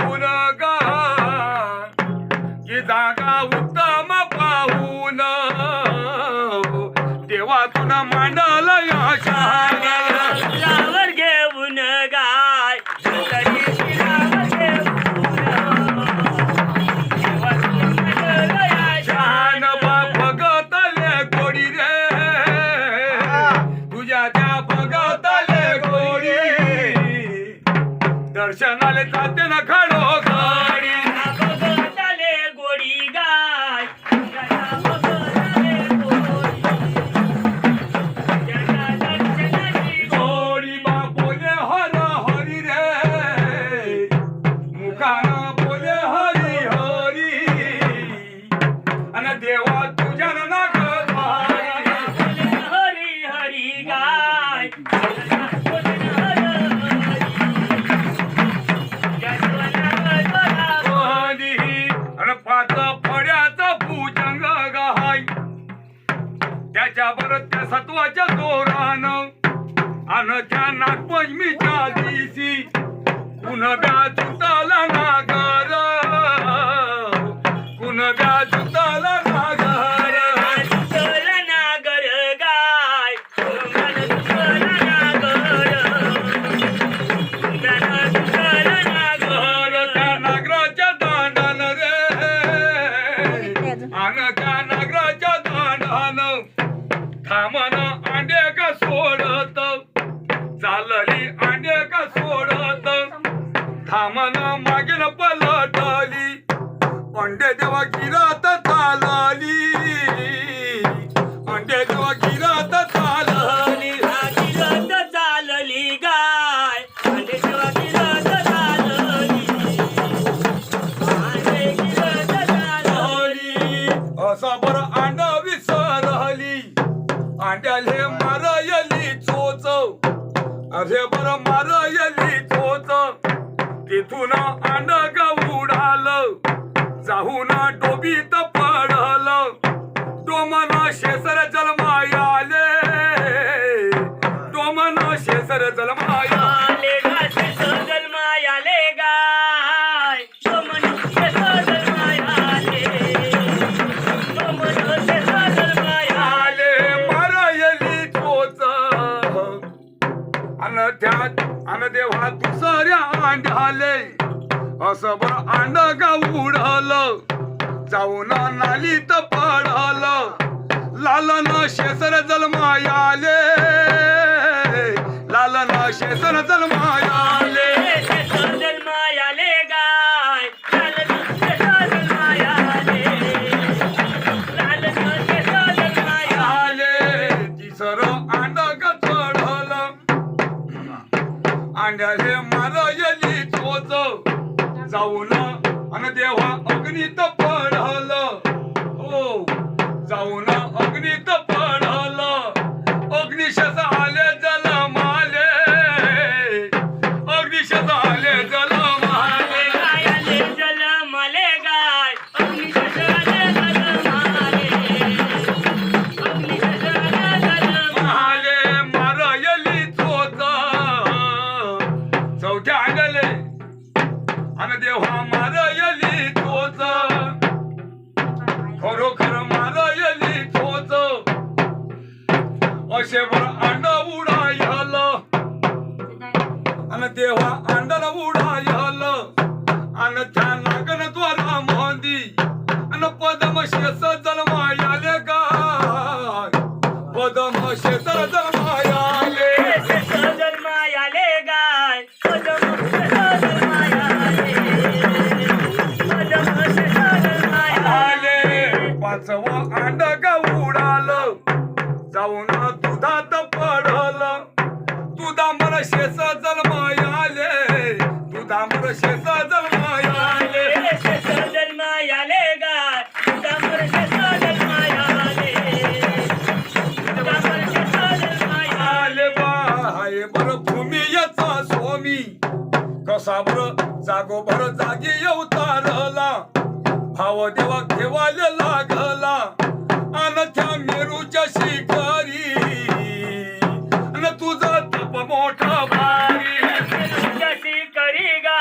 घेऊन गा की जागा उत्तम पाहून तेव्हा तुला मांडल या शहाण्याला शिरावर घेऊन गाय देवा छान. भगतले गोडी रे. तुझ्या त्या भगतले गोडी. दर्शनाले जाते ना आन त्या नागराच्या दांडान थांबन अंडे का सोडत. चालली अंडे का सोडत. थांबन मागील पलटली. अंडे देवा गिरा तिथून अंड ग उडाल. जाऊन डोबीत पडल. डोमन शेसर जलमायाले. डोमन शेसर जलमायाले. चोच अन त्यात अन देवा दुसऱ्या अंड्याले असं बर अंड गा उडल. जाऊन नालीत पडल. लालन शेसर जलमायाले लालन शेसर जलमा अंड्याले मारयली चोच. जाऊन अन देवा अग्नीत पडल. हो जाऊन अग्नीत पडल. अग्निशस असे बर अंड उडायल. अन देवा अंडन उडायल. अन त्या नागन द्वारा मोंदी अन पदम शेष जन्मायाले गाय. पदम शेष जन्म दुधामर शेष जन्मायाले दुधामर शेष जन्मायाले सजल मायाले गाय पदम सजल मायाले पदम सजल मायाले आले. बा हाय बर भूमी याचा स्वामी. कसा बर जागो भर जागी अवतारला. भाव देवा घेवाले लागला. अन त्या मेरूच्या शिकारी मोठ भारी. कशी करी गा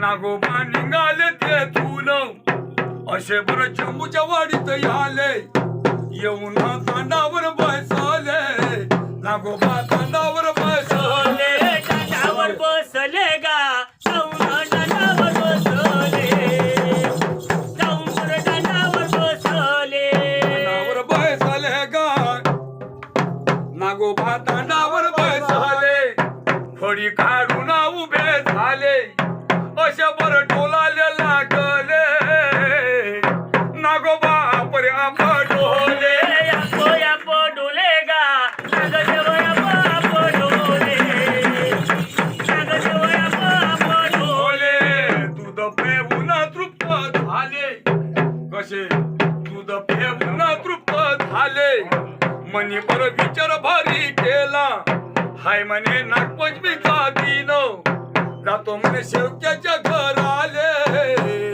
नागोबा निघाले ते धुल असे बर चमूच्या वाडीत आले येऊन कांडावर बसले. नागोबा कांडावर मनी बर विचार भारी केला. हाय म्हणे नागपंचमी का दिन. जातो म्हणे शेवक्याच्या घर आले